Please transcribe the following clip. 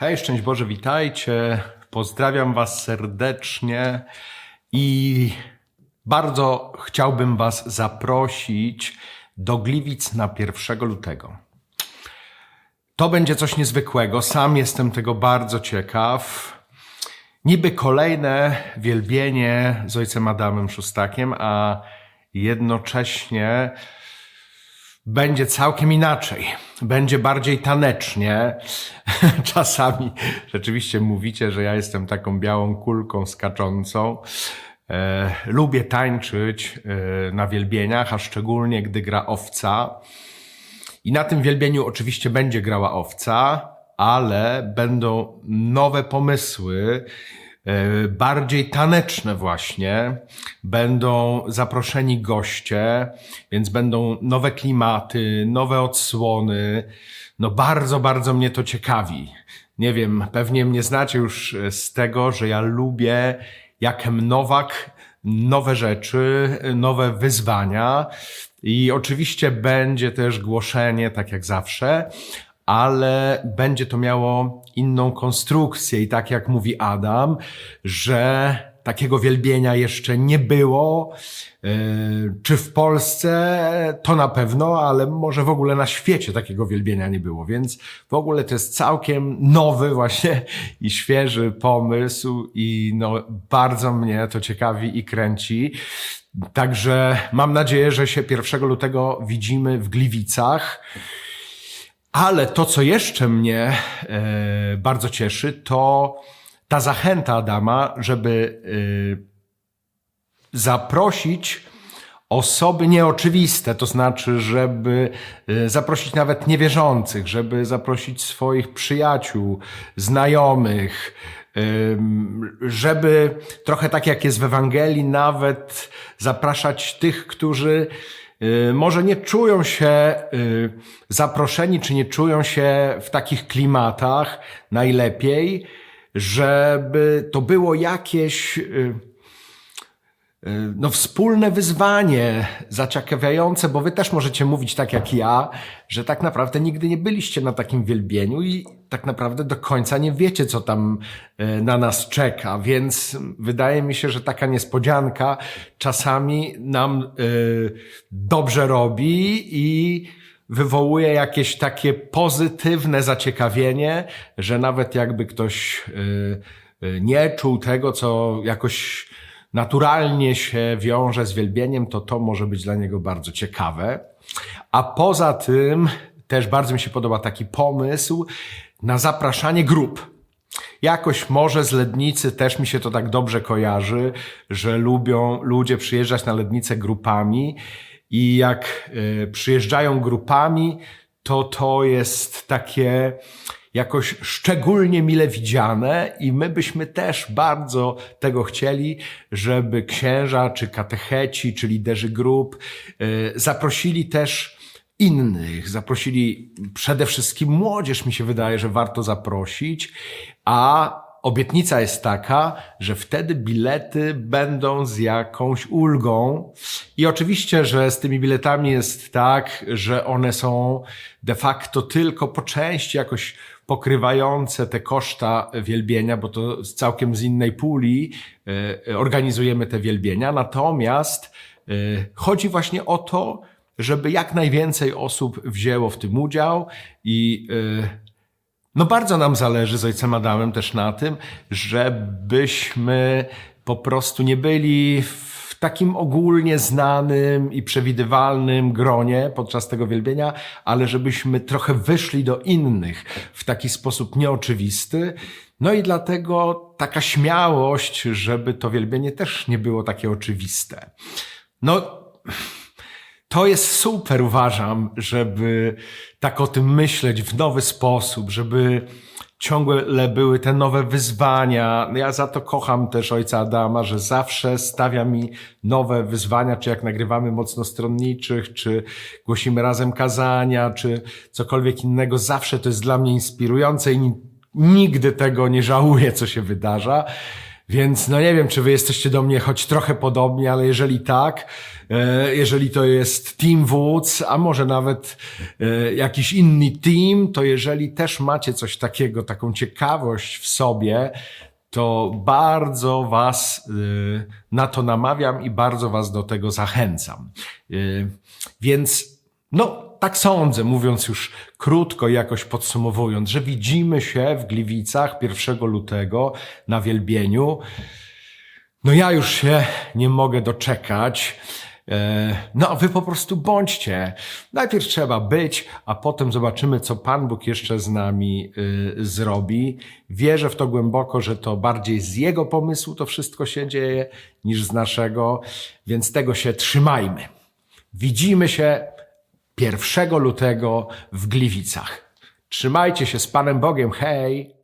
Hej, szczęść Boże, witajcie. Pozdrawiam Was serdecznie i bardzo chciałbym Was zaprosić do Gliwic na 1 lutego. To będzie coś niezwykłego. Sam jestem tego bardzo ciekaw. Niby kolejne wielbienie z ojcem Adamem Szustakiem, a jednocześnie będzie całkiem inaczej. Będzie bardziej tanecznie. Czasami rzeczywiście mówicie, że ja jestem taką białą kulką skaczącą. E, lubię tańczyć e, na wielbieniach, a szczególnie gdy gra owca. I na tym wielbieniu oczywiście będzie grała owca, ale będą nowe pomysły, bardziej taneczne właśnie. Będą zaproszeni goście, więc będą nowe klimaty, nowe odsłony. No bardzo, bardzo mnie to ciekawi. Nie wiem, pewnie mnie znacie już z tego, że ja lubię Jakem Nowak nowe rzeczy, nowe wyzwania. I oczywiście będzie też głoszenie, tak jak zawsze, ale będzie to miało inną konstrukcję. I tak jak mówi Adam, że takiego wielbienia jeszcze nie było. Yy, Czy w Polsce to na pewno, ale może w ogóle na świecie takiego wielbienia nie było, więc w ogóle to jest całkiem nowy właśnie i świeży pomysł i no bardzo mnie to ciekawi i kręci. Także mam nadzieję, że się 1 lutego widzimy w Gliwicach. Ale to, co jeszcze mnie e, bardzo cieszy, to ta zachęta Adama, żeby e, zaprosić osoby nieoczywiste, to znaczy, żeby e, zaprosić nawet niewierzących, żeby zaprosić swoich przyjaciół, znajomych, żeby trochę tak jak jest w Ewangelii, nawet zapraszać tych, którzy może nie czują się y, zaproszeni, czy nie czują się w takich klimatach najlepiej, żeby to było jakieś y, no, wspólne wyzwanie zaciekawiające, bo wy też możecie mówić tak jak ja, że tak naprawdę nigdy nie byliście na takim wielbieniu i tak naprawdę do końca nie wiecie, co tam e, na nas czeka, więc wydaje mi się, że taka niespodzianka czasami nam e, dobrze robi i wywołuje jakieś takie pozytywne zaciekawienie, że nawet jakby ktoś nie czuł tego, co jakoś naturalnie się wiąże z wielbieniem, to to może być dla niego bardzo ciekawe. A poza tym też bardzo mi się podoba taki pomysł na zapraszanie grup. Jakoś może z Lednicy też mi się to tak dobrze kojarzy, że lubią ludzie przyjeżdżać na Lednicę grupami i jak y, przyjeżdżają grupami, to to jest takie jakoś szczególnie mile widziane i my byśmy też bardzo tego chcieli, żeby księża, czy katecheci, czy liderzy grup y, zaprosili też innych, zaprosili przede wszystkim młodzież, mi się wydaje, że warto zaprosić, a obietnica jest taka, że wtedy bilety będą z jakąś ulgą. I oczywiście, że z tymi biletami jest tak, że one są de facto tylko po części jakoś pokrywające te koszta wielbienia, bo to całkiem z innej puli e, organizujemy te wielbienia. Natomiast e, chodzi właśnie o to, żeby jak najwięcej osób wzięło w tym udział i e, no bardzo nam zależy z ojcem Adamem też na tym, żebyśmy po prostu nie byli w takim ogólnie znanym i przewidywalnym gronie podczas tego wielbienia, ale żebyśmy trochę wyszli do innych w taki sposób nieoczywisty. No i dlatego taka śmiałość, żeby to wielbienie też nie było takie oczywiste. No, to jest super, uważam, żeby tak o tym myśleć w nowy sposób, żeby ciągle były te nowe wyzwania. Ja za to kocham też ojca Adama, że zawsze stawia mi nowe wyzwania, czy jak nagrywamy mocnostronniczych, czy głosimy razem kazania, czy cokolwiek innego. Zawsze to jest dla mnie inspirujące i ni- nigdy tego nie żałuję, co się wydarza. Więc no nie wiem, czy wy jesteście do mnie choć trochę podobni, ale jeżeli tak, e, jeżeli to jest Team Woods, a może nawet e, jakiś inny team, to jeżeli też macie coś takiego, taką ciekawość w sobie, to bardzo was y, na to namawiam i bardzo was do tego zachęcam. Więc no, tak sądzę, mówiąc już krótko i jakoś podsumowując, że widzimy się w Gliwicach 1 lutego na wielbieniu. No ja już się nie mogę doczekać. E, No, wy po prostu bądźcie. Najpierw trzeba być, a potem zobaczymy, co Pan Bóg jeszcze z nami y, zrobi. Wierzę w to głęboko, że to bardziej z Jego pomysłu to wszystko się dzieje, niż z naszego, więc tego się trzymajmy. Widzimy się 1 lutego w Gliwicach. Trzymajcie się z Panem Bogiem. Hej!